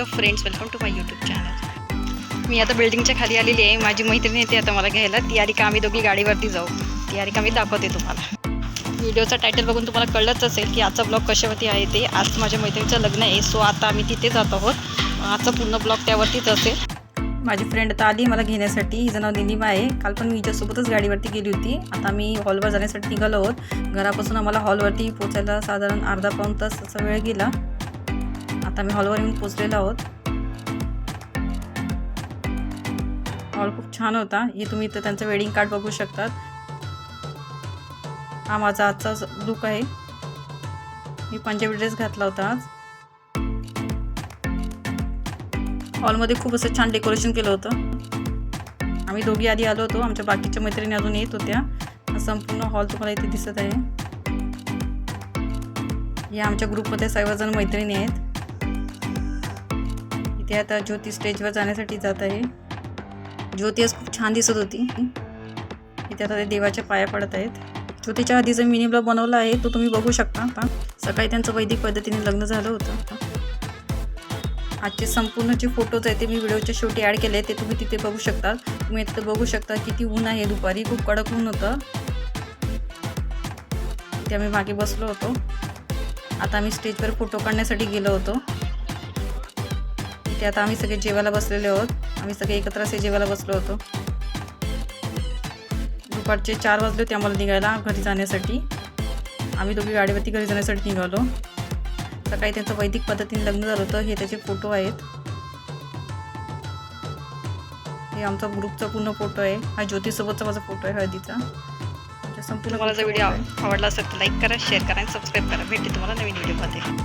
Hello friends welcome to my YouTube channel मी आता बिल्डिंगच्या खाली आलेली आहे. माझी मैत्रीण येते आता मला घ्यायला. ती का आम्ही दोघी गाडीवरती जाऊ. ती का मी दाखवते तुम्हाला. व्हिडिओचा टायटल बघून तुम्हाला कळलंच असेल की आजचा ब्लॉग कशावरती आहे ते. आज माझ्या मैत्रिणीचं लग्न आहे. सो आता आम्ही तिथे जात आहोत. आजचा पूर्ण ब्लॉग त्यावरतीच असेल. माझी फ्रेंड आता आली मला घेण्यासाठी. हिचं नाव निलिमा आहे. काल पण मी हिच्यासोबतच गाडीवरती गेली होती. आता आम्ही हॉलवर जाण्यासाठी निघालो आहोत. घरापासून आम्हाला हॉलवरती पोचायला साधारण अर्धा पाऊण तास असा वेळ गेला. आता आम्ही हॉलवर येऊन पोचलेलो आहोत. हॉल खूप छान होता. हे तुम्ही इथं त्यांचं वेडिंग कार्ड बघू शकतात. हा माझा आजचा लुक आहे. मी पंजाबी ड्रेस घातला होता आज. हॉलमध्ये खूप असं छान डेकोरेशन केलं होतं. आम्ही दोघी आधी आलो होतो. आमच्या बाकीच्या मैत्रिणी अजून येत होत्या. संपूर्ण हॉल तुम्हाला इथे दिसत आहे. या आमच्या ग्रुपमध्ये सर्वजण मैत्रिणी आहेत. इथे आता ज्योती स्टेजवर जाण्यासाठी जात आहे. ज्योती आज खूप छान दिसत होती. इथे आता ते देवाच्या पाया पडत आहेत. ज्योतीच्या आधीचा मिनी ब्लॉग बनवला आहे तो तुम्ही बघू शकता. का सकाळी त्यांचं वैदिक पद्धतीने लग्न झालं होतं. आजचे संपूर्ण जे फोटोज आहेत ते मी व्हिडिओच्या शेवटी ॲड केले ते तुम्ही तिथे बघू शकता. तुम्ही तिथे बघू शकता किती ऊन आहे दुपारी खूप कडक ऊन होतं. ते आम्ही मागे बसलो होतो. आता आम्ही स्टेजवर फोटो काढण्यासाठी गेलो होतो. इथे आता आम्ही सगळे जेवायला बसलेले आहोत. आम्ही सगळे एकत्र असे जेवायला बसलो होतो. दुपारचे चार वाजले होते आम्हाला निघायला घरी जाण्यासाठी. आम्ही दोघी गाडीवरती घरी जाण्यासाठी निघालो. सकाळी त्यांचं वैदिक पद्धतीने लग्न झालं होतं. हे त्याचे फोटो आहेत. हे आमचा ग्रुपचा पूर्ण फोटो आहे. हा ज्योतीसोबतचा माझा फोटो आहे हळदीचा. संपूर्ण तुम्हाला जर व्हिडिओ. आवडला असेल तर लाईक करा शेअर करा आणि सबस्क्राईब करा. भेटते तुम्हाला नवीन व्हिडिओमध्ये